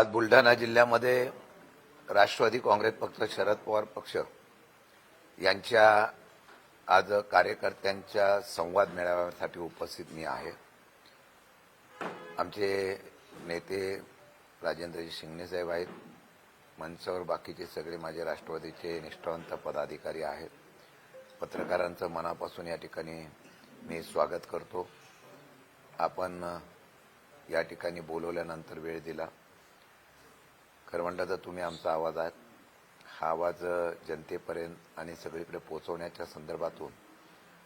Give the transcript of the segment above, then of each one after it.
आज बुलढाणा जिल्ह्यामध्ये राष्ट्रवादी काँग्रेस पक्ष शरद पवार पक्ष यांच्या आज कार्यकर्त्यांच्या संवाद मेळाव्यासाठी उपस्थित मी आहे. आमचे नेते राजेंद्रजी शिंगणे साहेब आहेत. मंचावर बाकीचे सगळे माझे राष्ट्रवादीचे निष्ठावंत पदाधिकारी आहेत. पत्रकारांचं मनापासून या ठिकाणी मी स्वागत करतो. आपण या ठिकाणी बोलवल्यानंतर वेळ दिला. खरं म्हटलं तर तुम्ही आमचा आवाज आहात हा आवाज जनतेपर्यंत आणि सगळीकडे पोहोचवण्याच्या संदर्भातून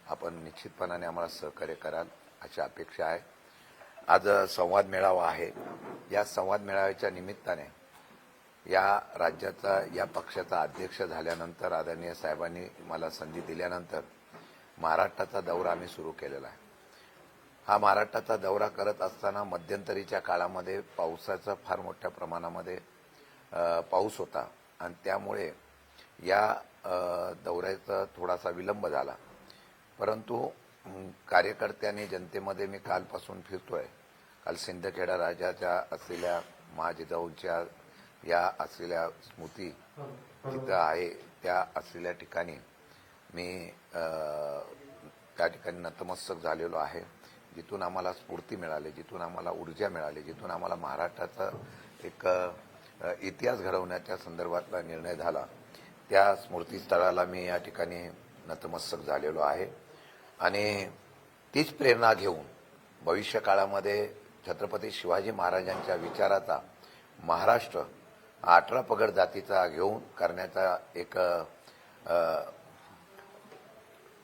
आपण निश्चितपणाने आम्हाला सहकार्य कराल अशी अपेक्षा आहे. आज संवाद मेळावा आहे. या संवाद मेळाव्याच्या निमित्ताने या राज्याचा या पक्षाचा अध्यक्ष झाल्यानंतर आदरणीय साहेबांनी मला संधी दिल्यानंतर महाराष्ट्राचा दौरा आम्ही सुरू केलेला आहे. हा महाराष्ट्राचा दौरा करत असताना मध्यंतरीच्या काळामध्ये पावसाचा फार मोठ्या प्रमाणामध्ये पाऊस होता आणि त्यामुळे या दौऱ्याचा थोडासा विलंब झाला. परंतु कार्यकर्त्याने कार्यकर्त्यांनी जनतेमध्ये मी कालपासून फिरतोय. काल सिंदखेडा राजाच्या असलेल्या महाजिजाऊंच्या या असलेल्या स्मृती तिथं आहे त्या असलेल्या ठिकाणी मी त्या ठिकाणी नतमस्तक झालेलो आहे. जिथून आम्हाला स्फूर्ती मिळाली जिथून आम्हाला ऊर्जा मिळाली जिथून आम्हाला महाराष्ट्राचं एक इतिहास घडवण्याच्या संदर्भातला निर्णय झाला. त्या स्मृतीस्थळाला मी या ठिकाणी नतमस्तक झालेलो आहे. आणि तीच प्रेरणा घेऊन भविष्यकाळामध्ये छत्रपती शिवाजी महाराजांच्या विचाराचा महाराष्ट्र अठरा पगड जातीचा घेऊन करण्याचा एक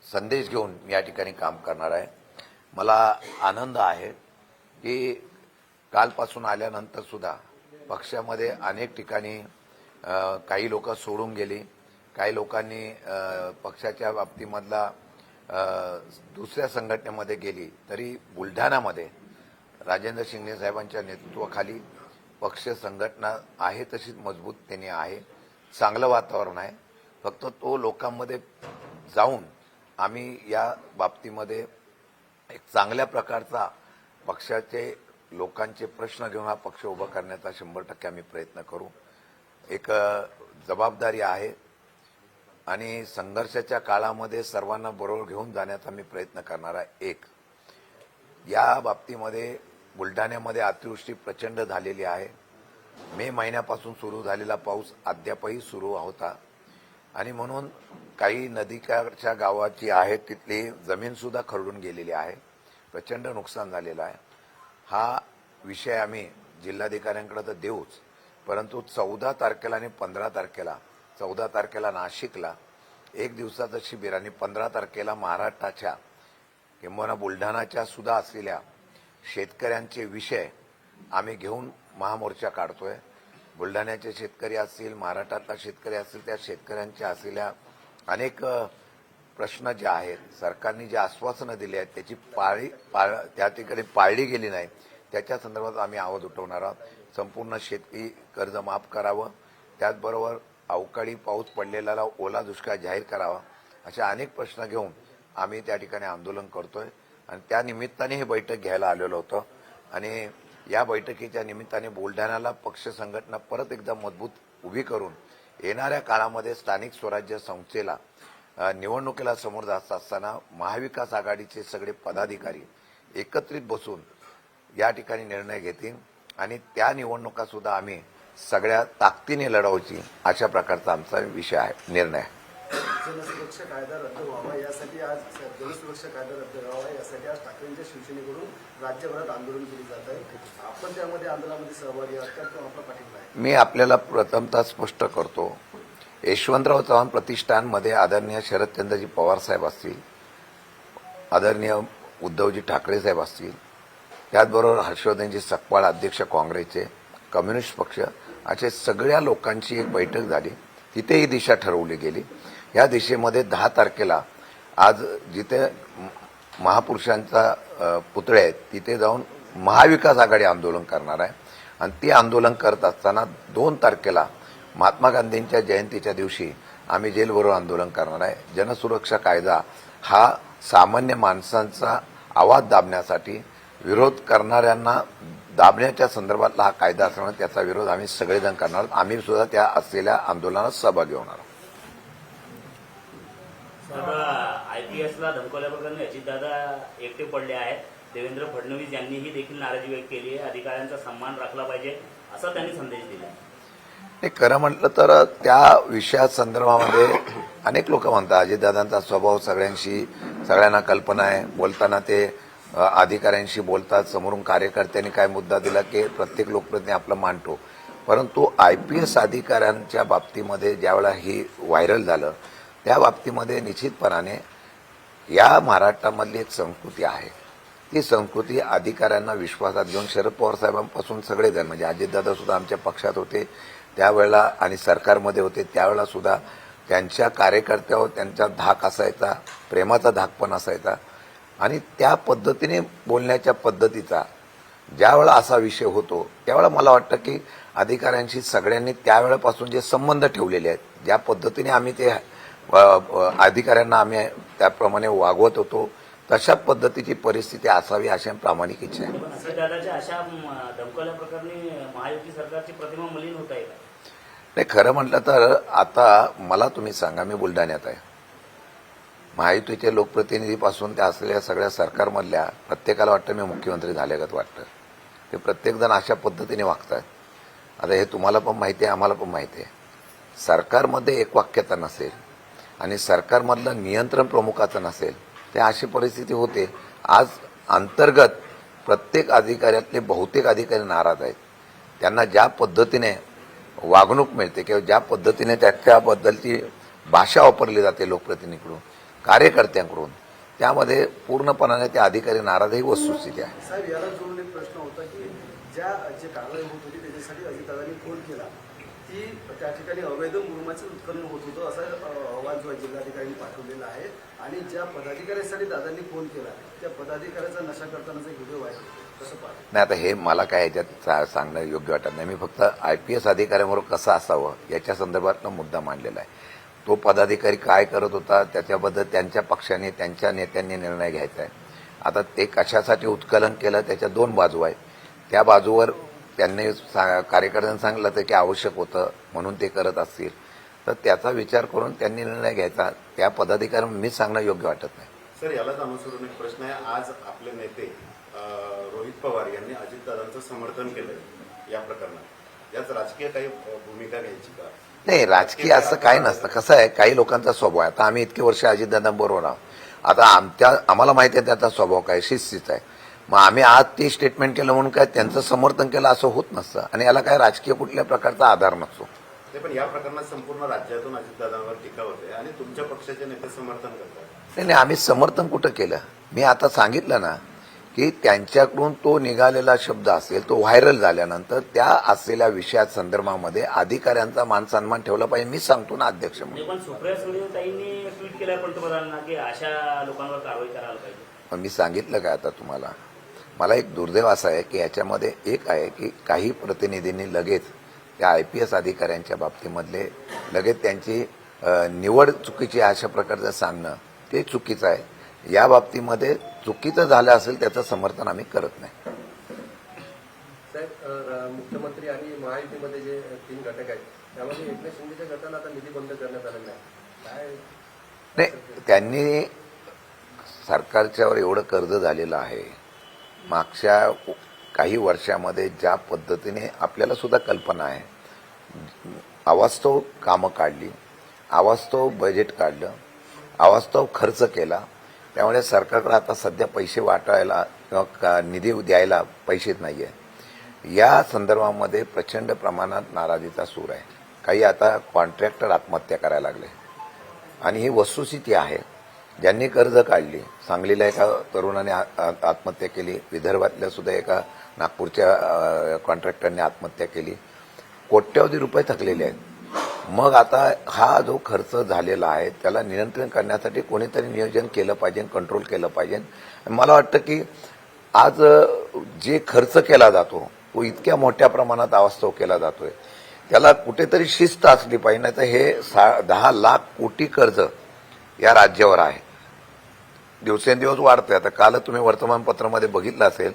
संदेश घेऊन मी या ठिकाणी काम करणार आहे. मला आनंद आहे की कालपासून आल्यानंतर सुद्धा पक्षामध्ये अनेक ठिकाणी काही लोक सोडून गेली. काही लोकांनी पक्षाच्या बाबतीमधला दुसऱ्या संघटनेमध्ये गेली तरी बुलढाणामध्ये राजेंद्र शिंगणे साहेबांच्या नेतृत्वाखाली पक्ष संघटना आहे तशीच मजबूत त्यांनी आहे. चांगलं वातावरण आहे. फक्त तो लोकांमध्ये जाऊन आम्ही या बाबतीमध्ये एक चांगल्या प्रकारचा पक्षाचे लोकांचे प्रश्न घेऊन हा पक्ष उभा करण्याचा शंभर टक्के आम्ही प्रयत्न करू. एक जबाबदारी आहे आणि संघर्षाच्या काळामध्ये सर्वांना बरोबर घेऊन जाण्याचा मी प्रयत्न करणार आहे. एक या बाबतीमध्ये बुलढाण्यामध्ये अतिवृष्टी प्रचंड झालेली आहे. मे महिन्यापासून सुरू झालेला पाऊस अद्यापही सुरू होता आणि म्हणून काही नदीकाठच्या गावाची आहे तिथली जमीनसुद्धा खरडून गेलेली आहे. प्रचंड नुकसान झालेलं आहे. हा विषय आम्ही जिल्हाधिकाऱ्यांकडे तर देऊच. परंतु चौदा तारखेला आणि पंधरा तारखेला चौदा तारखेला नाशिकला एक दिवसाचं शिबिर आणि पंधरा तारखेला महाराष्ट्राच्या किंवा बुलढाणाच्या सुद्धा असलेल्या शेतकऱ्यांचे विषय आम्ही घेऊन महामोर्चा काढतोय. बुलढाण्याचे शेतकरी असतील महाराष्ट्रातला शेतकरी असतील त्या शेतकऱ्यांच्या असलेल्या अनेक प्रश्न जे आहेत सरकारने जे आश्वासनं दिली आहेत त्याची पाळी पाळ त्या ठिकाणी पाळली गेली नाही त्याच्या संदर्भात आम्ही आवाज उठवणार आहोत. संपूर्ण शेतकरी कर्ज माफ करावं त्याचबरोबर अवकाळी पाऊस पडलेला ओला दुष्काळ जाहीर करावा अशा अनेक प्रश्न घेऊन आम्ही त्या ठिकाणी आंदोलन करतोय. आणि त्या निमित्ताने हे बैठक घ्यायला आलेलो होतं. आणि या बैठकीच्या निमित्ताने बुलढाण्याला पक्ष संघटना परत एकदा मजबूत उभी करून येणाऱ्या काळामध्ये स्थानिक स्वराज्य संस्थेला निवडणुकीला समोर जात असताना महाविकास आघाडीचे सगळे पदाधिकारी एकत्रित बसून या ठिकाणी निर्णय घेतील आणि त्या निवडणुका सुद्धा आम्ही सगळ्या ताकदीने लढवायची अशा प्रकारचा आमचा विषय आहे निर्णय आहे. जनसुरक्षा कायदा रद्द व्हावा यासाठी आज जनसुरक्षा कायदा रद्द व्हावा यासाठी आज ठाकरेंच्या शिवसेनेकडून राज्यभरात आंदोलन केले जात आहे. आपण त्यामध्ये आंदोलनामध्ये सहभागी आहात का किंवा आपला पाठिंबा आहे. मी आपल्याला प्रथमतः स्पष्ट करतो यशवंतराव चव्हाण प्रतिष्ठानमध्ये आदरणीय शरदचंद्रजी पवार साहेब असतील आदरणीय उद्धवजी ठाकरे साहेब असतील त्याचबरोबर हर्षवर्धनजी सकपाळ अध्यक्ष काँग्रेसचे कम्युनिस्ट पक्ष असे सगळ्या लोकांची एक बैठक झाली. तिथे ही दिशा ठरवली गेली. या दिशेमध्ये दहा तारखेला आज जिथे महापुरुषांचा पुतळे आहेत तिथे जाऊन महाविकास आघाडी आंदोलन करणार आहे. आणि ते आंदोलन करत असताना दोन तारखेला महात्मा गांधींच्या जयंतीच्या दिवशी आम्ही जेलबरोबर आंदोलन करणार आहे. जनसुरक्षा कायदा हा सामान्य माणसांचा आवाज दाबण्यासाठी विरोध करणाऱ्यांना दाबण्याच्या संदर्भातला हा कायदा असल्यामुळे त्याचा विरोध आम्ही सगळेजण करणार आम्ही सुद्धा त्या असलेल्या आंदोलनात सहभागी होणार आहोत. आयपीएसला धमकवल्याप्रकरणी अजितदादा एकटे पडले आहेत. देवेंद्र फडणवीस यांनीही देखील नाराजी व्यक्त केली आहे. अधिकाऱ्यांचा सन्मान राखला पाहिजे असा त्यांनी संदेश दिला नाही खरं म्हटलं तर त्या विषया संदर्भामध्ये अनेक लोक म्हणतात अजितदादांचा स्वभाव सगळ्यांशी सगळ्यांना कल्पना आहे. बोलताना ते अधिकाऱ्यांशी बोलतात समोरून कार्यकर्त्यांनी काय मुद्दा दिला की प्रत्येक लोकप्रतिनिधी आपलं मांडतो. परंतु आय पी एस अधिकाऱ्यांच्या बाबतीमध्ये ज्यावेळा ही व्हायरल झालं त्या बाबतीमध्ये निश्चितपणाने या महाराष्ट्रामधली एक संस्कृती आहे. ती संस्कृती अधिकाऱ्यांना विश्वासात घेऊन शरद पवार साहेबांपासून सगळेजण म्हणजे अजितदादा सुद्धा आमच्या पक्षात होते त्यावेळेला आणि सरकारमध्ये होते त्यावेळेला सुद्धा त्यांच्या कार्यकर्त्यावर त्यांचा धाक असायचा प्रेमाचा धाक पण असायचा. आणि त्या पद्धतीने बोलण्याच्या पद्धतीचा ज्यावेळा असा विषय होतो त्यावेळा मला वाटतं की अधिकाऱ्यांशी सगळ्यांनी त्यावेळेपासून जे संबंध ठेवलेले आहेत ज्या पद्धतीने आम्ही ते अधिकाऱ्यांना आम्ही त्याप्रमाणे वागवत होतो तशा पद्धतीची परिस्थिती असावी अशा प्रामाणिक इच्छा आहे. नाही खरं म्हटलं तर आता मला तुम्ही सांगा मी बुलढाण्यात आहे. महायुतीच्या लोकप्रतिनिधीपासून त्या असलेल्या सगळ्या सरकारमधल्या प्रत्येकाला वाटतं मी मुख्यमंत्री झाल्यागत वाटतं. ते प्रत्येकजण अशा पद्धतीने वागतात आता हे तुम्हाला पण माहिती आहे आम्हाला पण माहिती आहे. सरकारमध्ये एक वाक्यता नसेल आणि सरकारमधलं नियंत्रण प्रमुखाचं नसेल ते अशी परिस्थिती होते. आज अंतर्गत प्रत्येक अधिकाऱ्यातले बहुतेक अधिकारी नाराज आहेत. त्यांना ज्या पद्धतीने वागणूक मिळते. किंवा ज्या पद्धतीने त्याच्याबद्दलची भाषा वापरली जाते लोकप्रतिनिधीकडून कार्यकर्त्यांकडून त्यामध्ये पूर्णपणाने त्या अधिकारी नाराज ही वस्तुस्थिती आहे. साहेब याला जोडून एक प्रश्न होता की ज्या जे कारवाई होत होती त्याच्यासाठी अजितदादांनी फोन केला. की त्या ठिकाणी अवैध मुरुमाचं उत्खनन होत होतं असा अ, अहवाल जो आहे जिल्हाधिकाऱ्यांनी पाठवलेला आहे. आणि ज्या पदाधिकाऱ्यासाठी दादांनी फोन केला त्या पदाधिकाऱ्याचा नशा करतानाचा व्हिडिओ आहे कसं नाही आता हे मला काय याच्यात सांगणं योग्य वाटत नाही. मी फक्त आय पी एस अधिकाऱ्यांबरोबर कसं असावं याच्या संदर्भातला मुद्दा मांडलेला आहे. तो पदाधिकारी काय करत होता त्याच्याबद्दल त्यांच्या पक्षाने त्यांच्या नेत्यांनी निर्णय घ्यायचा आहे. आता ते कशासाठी उत्कलन केलं त्याच्या दोन बाजू आहेत. त्या बाजूवर त्यांनी कार्यकर्त्यांनी सांगितलं होतं की आवश्यक होतं म्हणून ते करत असतील. तर त्याचा विचार करून त्यांनी निर्णय घ्यायचा. त्या पदाधिकाऱ्यांना मी सांगणं योग्य वाटत नाही. सर यालाच अनुसरून एक प्रश्न आहे. आज आपले नेते रोहित पवार यांनी अजितदादांचं समर्थन केलंय या प्रकरणात. याच राजकीय काही भूमिका घ्यायची का? नाही राजकीय असं काही नसतं. कसं आहे काही लोकांचा स्वभाव आहे. आता आम्ही इतके वर्ष अजितदादांबरोबर आहोत. आता आमच्या आम्हाला माहिती आहे त्याचा स्वभाव काय शिस्तीचा आहे. मग आम्ही आज ते स्टेटमेंट केलं म्हणून काय त्यांचं समर्थन केलं असं होत नसतं. आणि याला काय राजकीय कुठल्या प्रकारचा आधार नसतो. ते पण या प्रकरणात संपूर्ण राज्यातून अजितदादांवर टीका होते. आणि तुमच्या पक्षाचे नेते समर्थन करतात. नाही नाही आम्ही समर्थन कुठं केलं? मी आता सांगितलं ना की त्यांच्याकडून तो निघालेला शब्द असेल तो व्हायरल झाल्यानंतर त्या असलेल्या विषया संदर्भामध्ये अधिकाऱ्यांचा मान सन्मान ठेवला पाहिजे. मी सांगतो ना अध्यक्ष म्हणून. म्हणजे पण सुप्रिया सुळेताईंनी ट्विट केलं पंतप्रधानांना की अशा लोकांवर कारवाई करायला पाहिजे. पण मी सांगितलं काय आता तुम्हाला? मला एक दुर्दैव असा आहे की याच्यामध्ये एक आहे की काही प्रतिनिधींनी लगेच त्या आय पी एस अधिकाऱ्यांच्या बाबतीमधले लगेच त्यांची निवड चुकीची अशा प्रकारचं सांगणं ते चुकीचं आहे. या बाबतीमध्ये चुकीचं झालं असेल त्याचं समर्थन आम्ही करत नाही. मुख्यमंत्री आणि महायुतीमध्ये जे तीन घटक आहेत त्यामध्ये एकनाथ शिंदेच्या गटाला आता निधी बंद करण्यात आलेला आहे. काय त्यांनी सरकारच्यावर एवढं कर्ज झालेलं आहे. मागच्या काही वर्षामध्ये ज्या पद्धतीने आपल्याला सुद्धा कल्पना आहे. अवास्तव कामं काढली अवास्तव बजेट काढलं अवास्तव खर्च केला त्यामुळे सरकारकडे आता सध्या पैसे वाटायला किंवा का- निधी द्यायला पैसेच नाही आहे या संदर्भामध्ये प्रचंड प्रमाणात नाराजीचा सूर आहे. काही आता कॉन्ट्रॅक्टर आत्महत्या करायला लागले. आणि ही वस्तुस्थिती आहे. ज्यांनी कर्ज काढली सांगलीला एका तरुणाने आ- आत्महत्या केली विदर्भातल्या सुद्धा एका नागपूरच्या कॉन्ट्रॅक्टरने आत्महत्या केली. कोट्यवधी रुपये थकलेले आहेत. मग आता हा जो खर्च झालेला आहे त्याला नियंत्रण करण्यासाठी कोणीतरी नियोजन केलं पाहिजे कंट्रोल केलं पाहिजे. मला वाटतं की आज जे खर्च केला जातो तो इतक्या मोठ्या प्रमाणात अवास्तव केला जातोय. त्याला कुठेतरी शिस्त असली पाहिजे नाही तर हे सा दहा लाख कोटी कर्ज या राज्यावर आहे. दिवसेंदिवस वाढतंय. आता काल तुम्ही वर्तमानपत्रामध्ये बघितलं असेल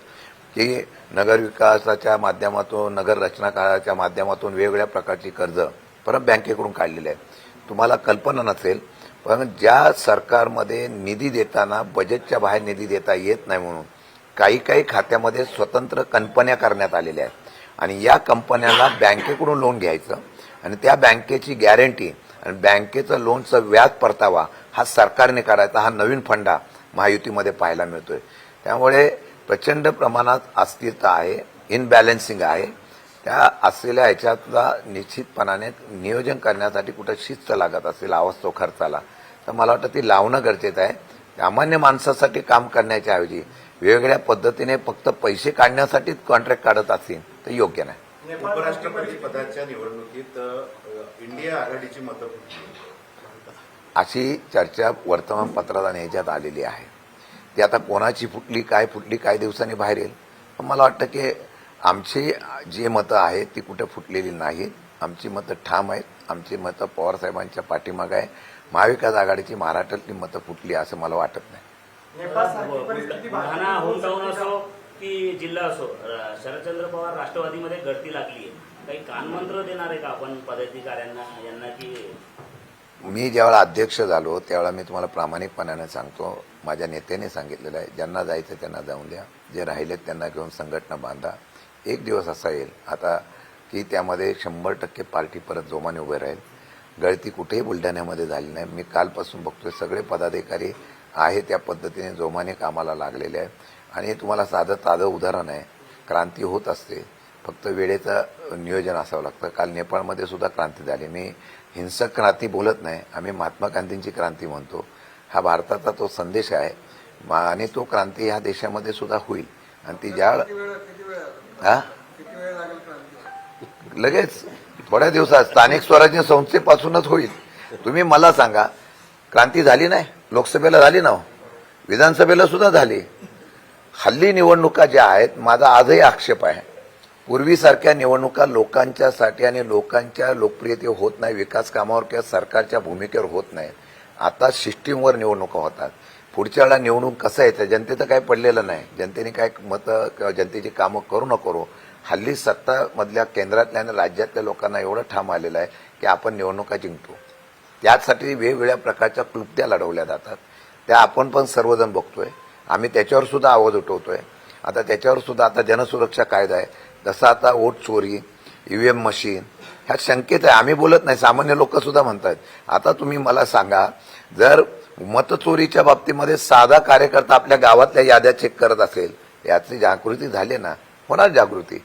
की नगरविकासाच्या माध्यमातून नगर रचना काळाच्या माध्यमातून वेगवेगळ्या प्रकारची कर्ज परत बँकेकडून काढलेली आहे तुम्हाला कल्पना नसेल पण ज्या सरकारमध्ये निधी देताना बजेटच्या बाहेर निधी देता येत नाही म्हणून काही काही खात्यामध्ये स्वतंत्र कंपन्या करण्यात आलेल्या आहेत. आणि या कंपन्याला बँकेकडून लोन घ्यायचं आणि त्या बँकेची गॅरंटी आणि बँकेचं लोनचं व्याज परतावा हा सरकारने करायचा हा नवीन फंडा महायुतीमध्ये पाहायला मिळतोय. त्यामुळे प्रचंड प्रमाणात अस्थिरता आहे इनबॅलेन्सिंग आहे. त्या असलेल्या ह्याच्यातला निश्चितपणाने नियोजन करण्यासाठी कुठं शिस्त लागत असेल आवाज खर्चाला तर मला वाटतं ती लावणं गरजेचं आहे. सामान्य माणसासाठी काम करण्याच्या ऐवजी वेगवेगळ्या पद्धतीने फक्त पैसे काढण्यासाठीच कॉन्ट्रॅक्ट काढत असतील तर योग्य नाही. उपराष्ट्रपती पदाच्या निवडणुकीत इंडिया आघाडीची मतं. अशी चर्चा वर्तमानपत्रात आणि ह्याच्यात आलेली आहे. ती आता कोणाची फुटली काय फुटली काही दिवसांनी बाहेर येईल. पण मला वाटतं की आमची जी मतं आहेत ती कुठे फुटलेली नाहीत. आमची मतं ठाम आहेत. आमची मतं पवारसाहेबांच्या पाठीमागं आहे. महाविकास आघाडीची महाराष्ट्रातली मतं फुटली असं मला वाटत नाही. बुलढाणा होमटाऊन असो की जिल्हा असो र- शरदचंद्र पवार राष्ट्रवादीमध्ये गळती लागली आहे. काही कानमंत्र देणार आहे का आपण पदाधिकाऱ्यांना यांना की मी ज्यावेळेला अध्यक्ष झालो त्यावेळेला मी तुम्हाला प्रामाणिकपणाने सांगतो माझ्या नेत्याने सांगितलेलं आहे ज्यांना जायचं त्यांना जाऊन द्या. जे राहिलेत त्यांना घेऊन संघटना बांधा. एक दिवस असा येईल. आता की त्यामध्ये शंभर टक्के पार्टी परत जोमाने उभे राहील. गळती कुठेही बुलढाण्यामध्ये झाली नाही. मी कालपासून बघतोय सगळे पदाधिकारी आहे त्या पद्धतीने जोमाने कामाला लागलेले आहे आणि हे तुम्हाला साधं ताधं उदाहरण आहे. क्रांती होत असते. फक्त वेळेचं नियोजन असावं लागतं. काल नेपाळमध्ये सुद्धा क्रांती झाली. मी हिंसक क्रांती बोलत नाही. आम्ही महात्मा गांधींची क्रांती म्हणतो. हा भारताचा तो संदेश आहे. मा- आणि तो क्रांती ह्या देशामध्ये सुद्धा होईल. आणि ती ज्या हा? लगेच. थोड्या दिवसात. स्थानिक स्वराज्य संस्थेपासूनच होईल. तुम्ही मला सांगा क्रांती झाली नाही? लोकसभेला झाली ना हो. विधानसभेला सुद्धा झाली. हल्ली निवडणुका ज्या आहेत माझा आजही आक्षेप आहे. पूर्वीसारख्या निवडणुका लोकांच्यासाठी आणि लोकांच्या लोकप्रियते होत नाही विकास कामावर किंवा सरकारच्या भूमिकेवर होत नाही. आता सिस्टीमवर निवडणुका होतात. पुढच्या वेळा निवडणूक कसं येतं जनतेचं काय पडलेलं नाही. जनतेने काय मतं किंवा जनतेची कामं करू न करू हल्ली सत्तामधल्या केंद्रातल्या आणि राज्यातल्या लोकांना एवढं ठाम आलेलं आहे की आपण निवडणुका जिंकतो. त्यासाठी वेगवेगळ्या प्रकारच्या क्लुप्त्या लढवल्या जातात. त्या आपण पण सर्वजण बघतोय. आम्ही त्याच्यावर सुद्धा आवाज उठवतोय. आता त्याच्यावर सुद्धा आता जनसुरक्षा कायदा आहे. जसं आता वोट चोरी ईव्हीएम मशीन ह्या शंकेत आहे. आम्ही बोलत नाही. सामान्य लोक सुद्धा म्हणतात आता तुम्ही मला सांगा जर मतचोरीच्या बाबतीमध्ये साधा कार्यकर्ता आपल्या गावातल्या याद्या चेक करत असेल याची जागृती झाली ना होणार जागृती.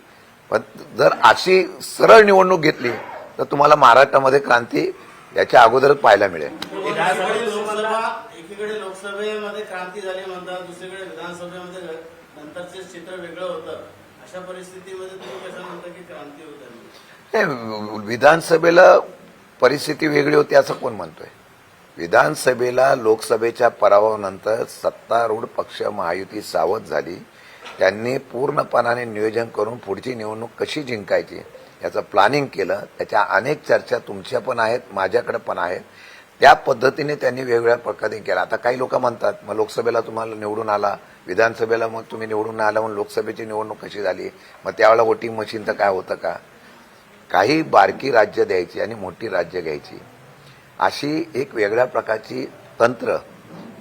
पण जर अशी सरळ निवडणूक घेतली तर तुम्हाला महाराष्ट्रामध्ये क्रांती याच्या अगोदरच पाहायला मिळेल. एकीकडे लोकसभा एकीकडे लोकसभेमध्ये क्रांती झाली म्हणतात दुसरीकडे विधानसभेमध्ये नंतरचे चित्र वेगळं होतं. अशा परिस्थितीमध्ये तुम्ही कसं म्हणता की क्रांती होत विधानसभेला परिस्थिती वेगळी होती असं कोण म्हणतोय? विधानसभेला लोकसभेच्या पराभवानंतर सत्तारूढ पक्ष महायुती सावध झाली. त्यांनी पूर्णपणाने नियोजन करून पुढची निवडणूक कशी जिंकायची याचं प्लॅनिंग केलं. त्याच्या अनेक चर्चा तुमच्या पण आहेत माझ्याकडे पण आहेत. त्या पद्धतीने त्यांनी वेगवेगळ्या प्रकारे केला. आता काही लोक म्हणतात मग लोकसभेला तुम्हाला निवडून आला विधानसभेला मग तुम्ही निवडून आला म्हणून लोकसभेची निवडणूक कशी झाली? मग त्यावेळेला वोटिंग मशीनचं काय होतं का? काही बारकी राज्य द्यायची आणि मोठी राज्य घ्यायची. अशी एक वेगळ्या प्रकारची तंत्र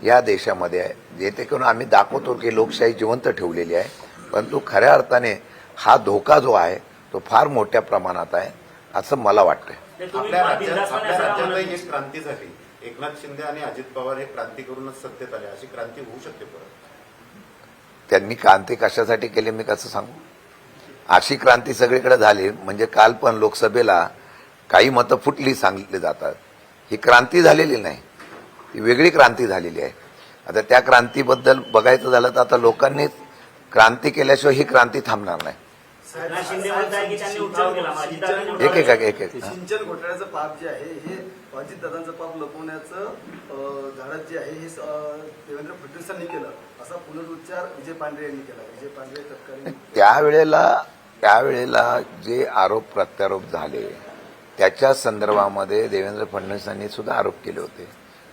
या देशामध्ये आहे जेणेकरून आम्ही दाखवतो की लोकशाही जिवंत ठेवलेली आहे. परंतु खऱ्या अर्थाने हा धोका जो आहे तो फार मोठ्या प्रमाणात आहे असं मला वाटतंय. ते तुम्ही आपल्या राज्यात आपल्या म्हणत एक क्रांती झाली. एकनाथ शिंदे आणि अजित पवार हे क्रांती करूनच सत्तेत आले. अशी क्रांती होऊ शकते परत. त्यांनी क्रांती कशासाठी केली मी कसं सांगू? अशी क्रांती सगळीकडे झाली म्हणजे काल पण लोकसभेला काही मतं फुटली सांगितली जातात. ही क्रांती झालेली नाही. ही वेगळी क्रांती झालेली आहे. आता त्या क्रांतीबद्दल बघायचं झालं तर आता लोकांनीच क्रांती केल्याशिवाय ही क्रांती थांबणार नाही. एक एक. एक एक. सिंचन घोटाळ्याचं पाप जे आहे हे अजितदादांचं पाप लपवण्याचं धाडस जे आहे हे देवेंद्र फडणवीसांनी केलं. असा पुनरुच्चार विजय पांढरे यांनी केला. विजय पांढरे तत्कालीन त्यावेळेला त्यावेळेला जे आरोप प्रत्यारोप झाले त्याच्या संदर्भामध्ये देवेंद्र फडणवीसांनी सुद्धा आरोप केले होते.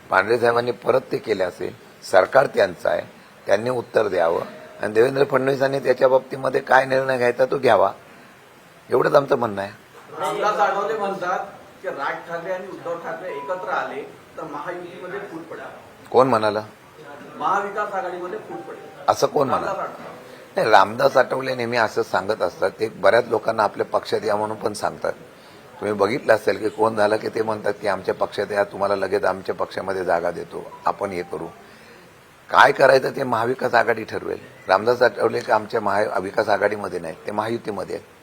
पांढरे साहेबांनी परत ते केले असेल सरकार त्यांचं आहे त्यांनी उत्तर द्यावं. आणि देवेंद्र फडणवीसांनी त्याच्या बाबतीमध्ये काय निर्णय घ्यायचा तो घ्यावा. एवढंच आमचं म्हणणं आहे. रामदास आठवले म्हणतात की राज ठाकरे आणि उद्धव ठाकरे एकत्र आले तर महायुतीमध्ये फूट पडेल कोण म्हणाला? महाविकास आघाडीमध्ये फूट पडेल. असं कोण म्हणाला? नाही रामदास आठवले नेहमी असं सांगत असतात. ते बऱ्याच लोकांना आपल्या पक्षात या म्हणून पण सांगतात. तुम्ही बघितलं असेल की कोण झालं की ते म्हणतात की आमच्या पक्षात या तुम्हाला लगेच आमच्या पक्षामध्ये जागा देतो. आपण हे करू. काय करायचं ते महाविकास आघाडी ठरवेल. रामदास आठवले की आमच्या महाविकास आघाडीमध्ये नाहीत ते महायुतीमध्ये आहेत.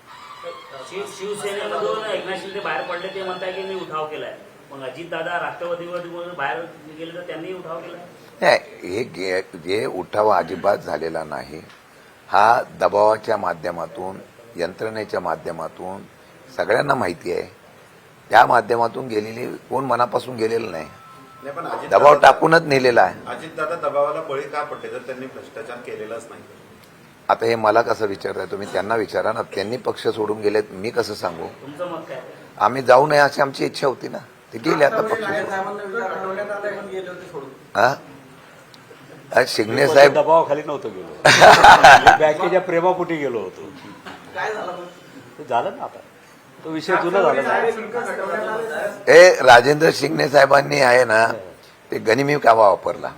शिव शिवसेनेमधून एकनाथ शिंदे बाहेर पडले ते म्हणताय की मी उठाव केलाय. मग अजितदादा राष्ट्रवादीमधून बाहेर गेले तर त्यांनी उठाव केलाय नाही हे जे उठाव अजिबात झालेला नाही. हा दबावाच्या माध्यमातून यंत्रणेच्या माध्यमातून सगळ्यांना माहिती आहे. त्या माध्यमातून गेलेली कोण मनापासून गेलेलं नाही. दबाव टाकूनच नेलेला आहे. अजितदादा दबावाला बळी का पडले? तर त्यांनी भ्रष्टाचार केलेलाच नाही. आता हे मला कसं विचारताय तुम्ही त्यांना विचारा ना. त्यांनी पक्ष सोडून गेलेत मी कसं सांगू? तुमचं मत काय? आम्ही जाऊ नये अशी आमची इच्छा होती ना. ते गेले आता पक्ष. हा शिंगणे साहेब दबावाखाली नव्हतो गेलो. बँकेच्या प्रेमापोटी गेलो होतो. काय झालं मग? ते झालं ना आता. तो विषय जुना झाला. हे राजेंद्र शिंगणे साहेबांनी आहे ना ते गनिमी कावा वापरला?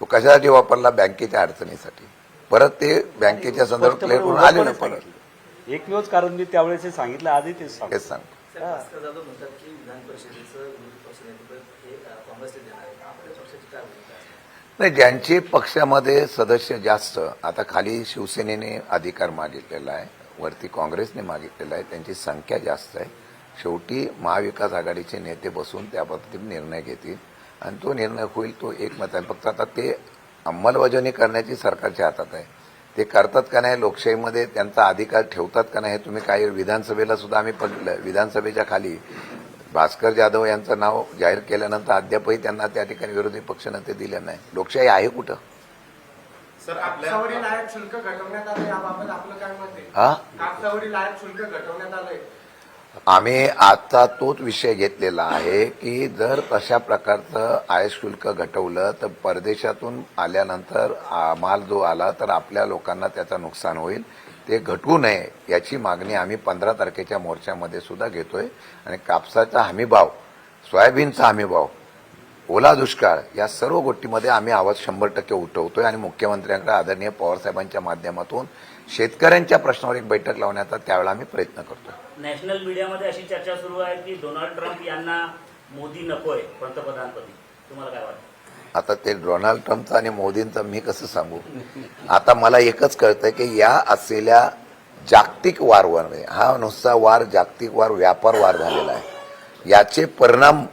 तो कशासाठी वापरला? बँकेच्या अडचणीसाठी. परत ते बँकेच्या संदर्भात क्लिअर करून आले ना परत. एकमेवच कारण मी त्यावेळेस हे सांगितलं आधी तेच सांगितलं. हेच सांगतो साहेब, भास्कर जाधव म्हणतात की विधान परिषदेचं विरोधी पक्ष नेतृत्व हे अ, काँग्रेसला देणार आहे आपल्या पक्षाची काय भूमिका आहे? नाही ज्यांचे पक्षामध्ये सदस्य जास्त आता खाली शिवसेनेने अधिकार मागितलेला आहे. वरती काँग्रेसने मागितलेला आहे. त्यांची संख्या जास्त आहे. शेवटी महाविकास आघाडीचे नेते बसून त्याबाबतीत निर्णय घेतील. आणि तो निर्णय होईल तो एकमत आहे. फक्त आता ते अंमलबजावणी करण्याची सरकारच्या हातात आहे. ते करतात का नाही लोकशाहीमध्ये त्यांचा अधिकार ठेवतात का नाही हे तुम्ही काही विधानसभेला सुद्धा आम्ही बघितलं विधानसभेच्या खाली भास्कर जाधव यांचं नाव जाहीर केल्यानंतर अद्यापही त्यांना त्या ठिकाणी विरोधी पक्षनेते दिले नाही. लोकशाही आहे कुठं? सर कापसावरील आयात शुल्क घटवण्यात आलं याबाबत आपलं काय मत आहे? हा? कापसावरील आयात शुल्क घटवण्यात आलंय. आम्ही आता तोच विषय घेतलेला आहे की जर तशा प्रकारचं आय शुल्क घटवलं तर परदेशातून आल्यानंतर आ, माल जो आला तर आपल्या लोकांना त्याचं नुकसान होईल. ते घटवू नये याची मागणी आम्ही पंधरा तारखेच्या मोर्चामध्ये सुद्धा घेतोय. आणि कापसाचा हमीभाव सोयाबीनचा हमीभाव ओला दुष्काळ या सर्व गोष्टीमध्ये आम्ही आवाज शंभर टक्के उठवतोय आणि मुख्यमंत्र्यांकडे आदरणीय पवारसाहेबांच्या माध्यमातून शेतकऱ्यांच्या प्रश्नावर एक बैठक लावण्याचा त्यावेळेला आम्ही प्रयत्न करतोय. नॅशनल मीडियामध्ये अशी चर्चा सुरू आहे की डोनाल्ड ट्रम्प यांना मोदी नकोय पंतप्रधानपदी. तुम्हाला काय वाटतं? आता ते डोनाल्ड ट्रम्पचं आणि मोदींचं मी कसं सांगू? आता मला एकच कळतंय की या असलेल्या जागतिक वारवर हा नुसता वार जागतिक वार व्यापार वार झालेला आहे. याचे परिणाम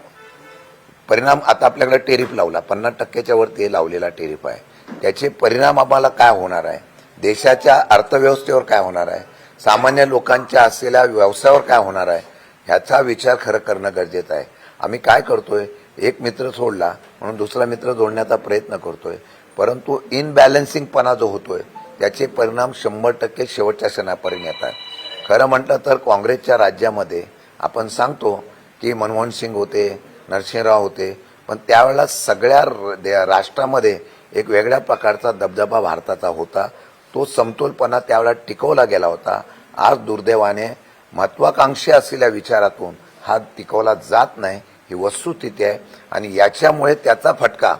परिणाम आता आपल्याकडे टेरिफ लावला. पन्नास टक्क्याच्या वरती लावलेला टेरिफ आहे. त्याचे परिणाम आम्हाला काय होणार आहे? देशाच्या अर्थव्यवस्थेवर काय होणार आहे? सामान्य लोकांच्या असलेल्या व्यवसायावर काय होणार आहे? ह्याचा विचार खरं करणं गरजेचं आहे. आम्ही काय करतोय? एक मित्र सोडला म्हणून दुसरा मित्र जोडण्याचा प्रयत्न करतोय. परंतु इनबॅलन्सिंगपणा जो होतोय त्याचे परिणाम शंभर टक्के शेवटच्या क्षणापर्यंत येत खरं म्हटलं तर काँग्रेसच्या राज्यामध्ये आपण सांगतो की मनमोहन सिंग होते नरसिंहराव होते. पण त्यावेळेला सगळ्या र- राष्ट्रामध्ये एक वेगळ्या प्रकारचा दबदबा भारताचा होता. तो समतोलपणा त्यावेळेला टिकवला गेला होता. आज दुर्दैवाने महत्वाकांक्षी असलेल्या विचारातून हा टिकवला जात नाही ही वस्तुस्थिती आहे. आणि याच्यामुळे त्याचा फटका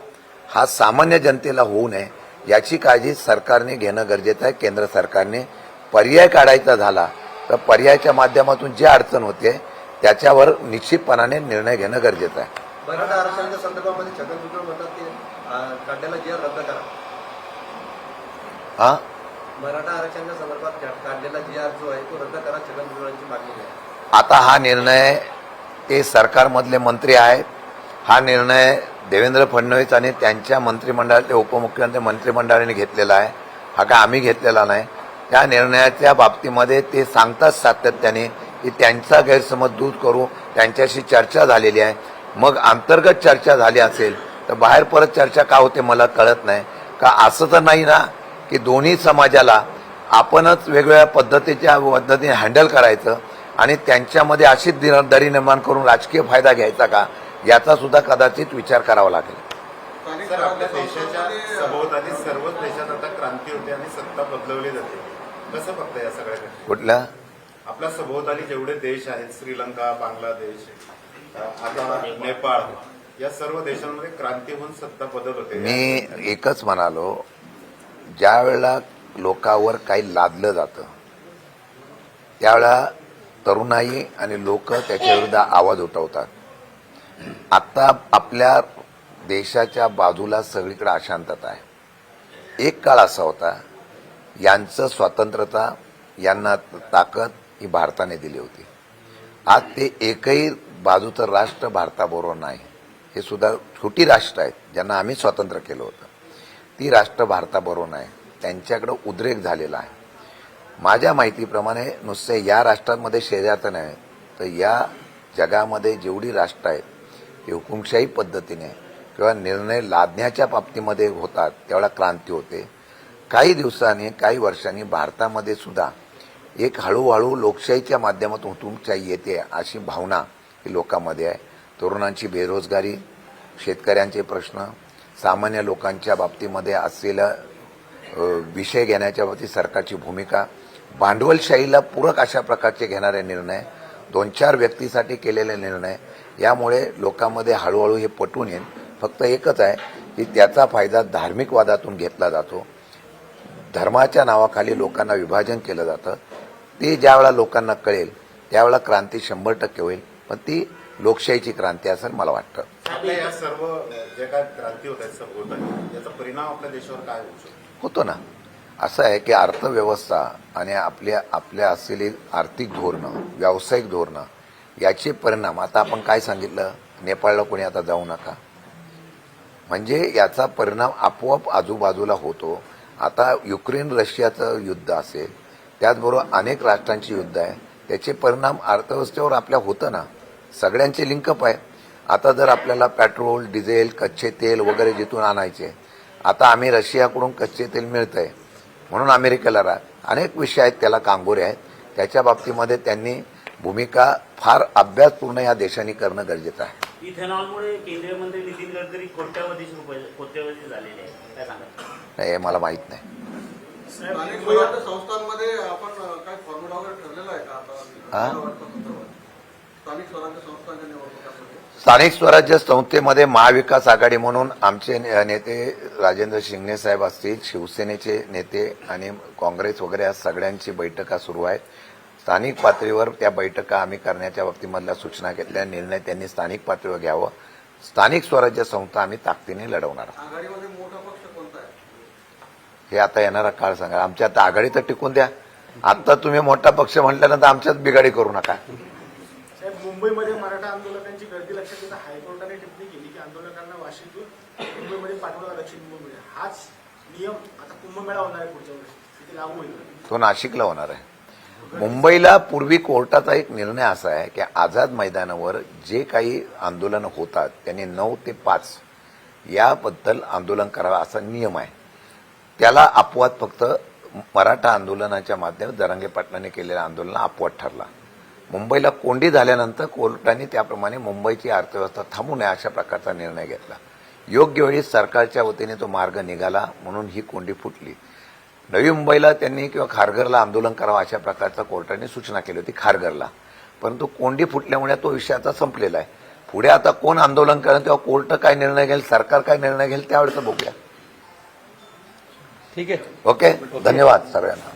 हा सामान्य जनतेला होऊ नये याची काळजी सरकारने घेणं गरजेचं आहे. केंद्र सरकारने पर्याय काढायचा झाला तर पर्यायाच्या माध्यमातून जी अडचण होते त्याच्यावर निश्चितपणाने निर्णय घेणं गरजेचं आहे. मराठा आरक्षणाच्या संदर्भामध्ये छगन भुजबळ म्हणतात ते अ, काढलेला जी आर रद्द करा. हा? मराठा आरक्षणाच्या संदर्भात का- काढलेला जी आर जो आहे तो रद्द करा छगन भुजबळांची मागणी आहे. आता हा निर्णय ते सरकारमधले मंत्री आहेत. हा निर्णय देवेंद्र फडणवीस आणि त्यांच्या मंत्रिमंडळातले उपमुख्यमंत्री मंत्रिमंडळाने घेतलेला आहे. हा काय आम्ही घेतलेला नाही. त्या निर्णयाच्या बाबतीमध्ये ते सांगतात सातत्याने की त्यांचा गैरसमज दूर करू त्यांच्याशी चर्चा झालेली आहे. मग अंतर्गत चर्चा झाली असेल तर बाहेर परत चर्चा का होते मला कळत नाही. का असं तर नाही ना की दोन्ही समाजाला आपणच वेगवेगळ्या पद्धतीच्या पद्धतीने हँडल करायचं आणि त्यांच्यामध्ये अशीच दिर- दरी निर्माण करून राजकीय फायदा घ्यायचा का? याचा सुद्धा कदाचित विचार करावा लागेल. सर आपल्या देशाच्या सभोवताली सर्वच देशात आता क्रांती होते आणि सत्ता सत्ता बदलवली जाते. कसं बघता या सगळ्या गोष्टी कुठल्या? आपल्या सभोवताली जेवढे देश आहेत श्रीलंका बांगलादेश आता नेपाळ या सर्व देशांमध्ये क्रांती होऊन सत्ता बदल होते. मी एकच म्हणालो ज्या वेळेला लोकावर काही लादलं जातं त्यावेळेला तरुणाई आणि लोक त्याच्या विरुद्ध आवाज उठवतात. आता आपल्या देशाच्या बाजूला सगळीकडे अशांतता आहे. एक काळ असा होता यांचं स्वातंत्र्यता यांना ताकद ही भारताने दिली होती. आज ते एकही बाजूचं राष्ट्र भारताबरोबर नाही. हे सुद्धा छोटी राष्ट्र आहेत ज्यांना आम्ही स्वातंत्र्य केलं होतं. ती राष्ट्र भारताबरोबर नाही. त्यांच्याकडं उद्रेक झालेला आहे. माझ्या माहितीप्रमाणे नुसते या राष्ट्रांमध्ये शेजारचं नाही तर या जगामध्ये जेवढी राष्ट्र आहेत ते हुकुमशाही पद्धतीने किंवा निर्णय लादण्याच्या बाबतीमध्ये होतात त्यावेळेला क्रांती होते. काही दिवसांनी काही वर्षांनी भारतामध्ये सुद्धा एक हळूहळू लोकशाहीच्या माध्यमातून तुमच्याही येते अशी भावना ही लोकांमध्ये आहे. तरुणांची बेरोजगारी शेतकऱ्यांचे प्रश्न सामान्य लोकांच्या बाबतीमध्ये असलेलं विषय घेण्याच्या बाबतीत सरकारची भूमिका. भांडवलशाहीला पूरक अशा प्रकारचे घेणारे निर्णय दोन चार व्यक्तीसाठी केलेले निर्णय यामुळे लोकांमध्ये हळूहळू हे पटून येईल. फक्त एकच आहे की त्याचा फायदा धार्मिक वादातून घेतला जातो. धर्माच्या नावाखाली लोकांना विभाजन केलं जातं. ते ज्यावेळेला लोकांना कळेल त्यावेळेला क्रांती शंभर टक्के होईल. पण ती लोकशाहीची क्रांती असेल मला वाटतं. या सर्व जे काय क्रांती होत आहेत याचा परिणाम आपल्या देशावर काय शकतो? होतो ना. असं आहे की अर्थव्यवस्था आणि आपल्या आपल्या असलेली आर्थिक धोरणं व्यावसायिक धोरणं याचे परिणाम आता आपण काय सांगितलं? नेपाळला कोणी आता जाऊ नका. म्हणजे याचा परिणाम आपोआप आजूबाजूला होतो. आता युक्रेन रशियाचं युद्ध असेल त्याचबरोबर अनेक राष्ट्रांची युद्ध आहे. त्याचे परिणाम अर्थव्यवस्थेवर आपल्या होतं ना. सगळ्यांचे लिंकअप आहे. आता जर आपल्याला पेट्रोल डिझेल कच्चे तेल वगैरे जिथून आणायचे आता आम्ही रशियाकडून कच्चे तेल मिळतंय. म्हणून अमेरिकेला राहत अनेक विषय आहेत त्याला कांगोरे आहेत. त्याच्या बाबतीमध्ये त्यांनी भूमिका फार अभ्यासपूर्ण या देशांनी करणं गरजेचं आहे. इथेनॉलमुळे केंद्रीय मंत्री नितीन गडकरी कोट्यावधी रुपये कोट्यावधी झालेले आहे नाही हे मला माहीत नाही. संस्थांमध्ये आपण काय फॉर्म्युला वगैरे ठरलेला आहे का? हा? आता स्थानिक स्वराज्य संस्थेमध्ये महाविकास आघाडी म्हणून आमचे नेते राजेंद्र शिंगणे साहेब असतील शिवसेनेचे नेते आणि काँग्रेस वगैरे या सगळ्यांची बैठका सुरू आहेत. स्थानिक पातळीवर त्या बैठका आम्ही करण्याच्या बाबतीमधल्या सूचना घेतल्या निर्णय त्यांनी स्थानिक पातळीवर घ्यावं. स्थानिक स्वराज्य संस्था आम्ही ताकदीने लढवणार आहोत. आघाडीमध्ये मोठा पक्ष कोणता आहे हे आता येणारा काळ सांगा. आमच्या आता आघाडी तर टिकून द्या. आता तुम्ही मोठा पक्ष म्हटल्यानंतर आमच्यात बिघाडी करू नका. मुंबईमध्ये मराठा आंदोलकांची गर्दी लक्षात घेता हायकोर्टाने टिप्पणी केली की आंदोलकांना वाशीतून मुंबईमध्ये पाठवला दक्षिण मुंबईमध्ये. हाच नियम आता कुंभमेळा होणार आहे पुढच्या वर्षी. तिथे लागू होईल. तो नाशिकला होणार आहे. मुंबईला पूर्वी कोर्टाचा एक निर्णय असा आहे की आझाद मैदानावर जे काही आंदोलन होतात त्यांनी नऊ ते पाच याबद्दल आंदोलन करावं असा नियम आहे. त्याला अपवाद फक्त मराठा आंदोलनाच्या माध्यमात जरांगे पाटलाने केलेल्या आंदोलन अपवाद ठरला. मुंबईला कोंडी झाल्यानंतर कोर्टाने त्याप्रमाणे मुंबईची अर्थव्यवस्था थांबू नये अशा प्रकारचा निर्णय घेतला. योग्य वेळी सरकारच्या वतीने तो मार्ग निघाला म्हणून ही कोंडी फुटली. नवी मुंबईला त्यांनी किंवा खारघरला आंदोलन करावं अशा प्रकारचा कोर्टाने सूचना केली होती खारघरला. परंतु कोंडी फुटल्यामुळे तो विषय आता संपलेला आहे. पुढे आता कोण आंदोलन करेल तेव्हा कोर्ट काय निर्णय घेईल सरकार काय निर्णय घेईल त्यावेळेस बघूया. ठीक आहे. ओके? धन्यवाद सगळ्यांना.